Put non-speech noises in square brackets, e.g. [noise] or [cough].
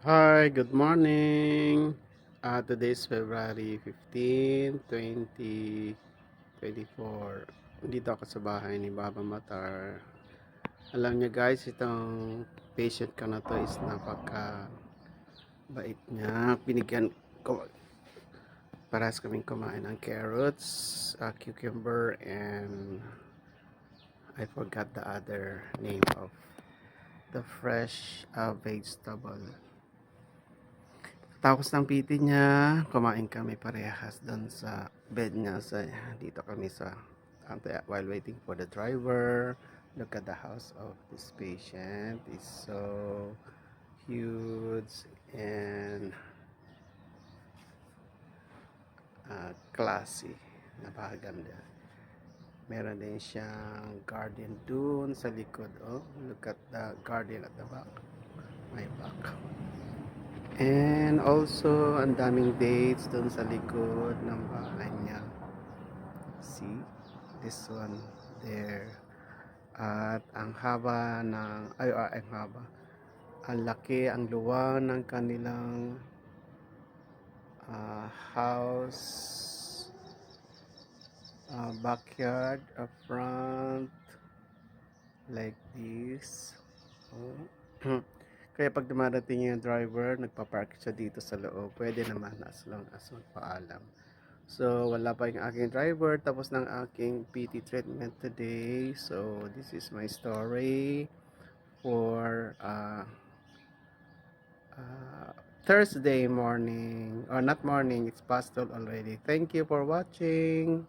Hi, good morning. Uh, today is February 15, 2024. Dito ako sa bahay ni Baba Matar. Alam niyo guys, itong patient ko na to is napaka bait niya. Binigyan ko paras kaming kumain ng carrots, uh, cucumber, and I forgot the other name of the fresh uh, vegetable. Tapos ng PT niya, kumain kami parehas doon sa bed niya. Sa, dito kami sa ante- while waiting for the driver. Look at the house of this patient. It's so huge and uh, classy. Napakaganda. Meron din siyang garden doon sa likod. Oh, look at the garden at the back. My back. And also, ang daming dates doon sa likod ng bahay niya. See? This one there. At ang haba ng, ay, ay, ang haba. Ang laki, ang luwang ng kanilang ah, house, ah, backyard, a front, like this. Oh. [clears throat] Kaya pag dumarating yung driver, nagpa-park siya dito sa loob. Pwede naman as long as magpaalam. So, wala pa yung aking driver. Tapos ng aking PT treatment today. So, this is my story for uh, uh, Thursday morning. Or not morning, it's past 12 already. Thank you for watching.